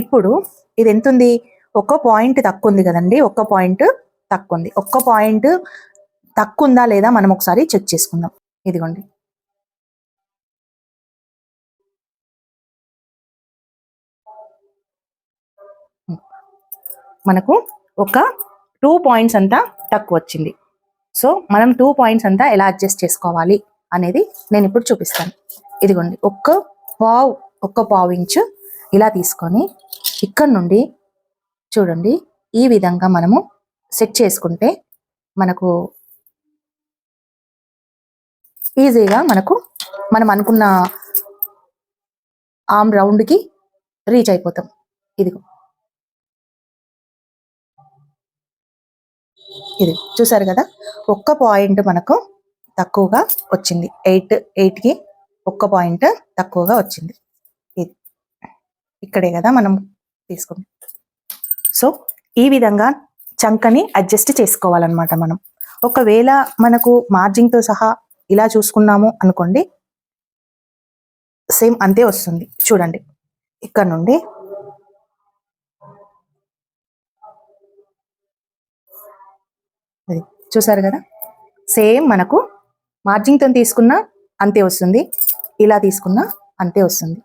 ఇప్పుడు ఇది ఎంత ఉంది ఒక్క పాయింట్ తక్కువ ఉంది కదండి ఒక్క పాయింట్ తక్కువ ఉంది ఒక్క పాయింట్ తక్కువ ఉందా లేదా మనం ఒకసారి చెక్ చేసుకుందాం. ఇదిగోండి. మనకు ఒక టూ పాయింట్స్ అంతా తక్కువ వచ్చింది. సో మనం టూ పాయింట్స్ అంతా ఎలా అడ్జస్ట్ చేసుకోవాలి అనేది నేను ఇప్పుడు చూపిస్తాను. ఇదిగోండి. ఒక్క పావు ఒక్క పావు ఇంచు ఇలా తీసుకొని ఇక్కడ నుండి చూడండి ఈ విధంగా మనము సెట్ చేసుకుంటే మనకు ఈజీగా మనకు మనం అనుకున్న ఆమ్ రౌండ్కి రీచ్ అయిపోతాం. ఇదిగో. ఇది చూసారు కదా? ఒక్క పాయింట్ మనకు తక్కువగా వచ్చింది. ఎయిట్ ఎయిట్కి ఒక్క పాయింట్ తక్కువగా వచ్చింది. ఇక్కడే కదా మనం తీసుకున్నాం. సో ఈ విధంగా చంకని అడ్జస్ట్ చేసుకోవాలన్నమాట మనం. ఒకవేళ మనకు మార్జింగ్తో సహా ఇలా చూసుకున్నాము అనుకోండి సేమ్ అంతే వస్తుంది. చూడండి ఇక్కడ నుండి అది చూసారు కదా? సేమ్ మనకు మార్జింగ్తో తీసుకున్నా అంతే వస్తుంది ఇలా తీసుకున్నా అంతే వస్తుంది.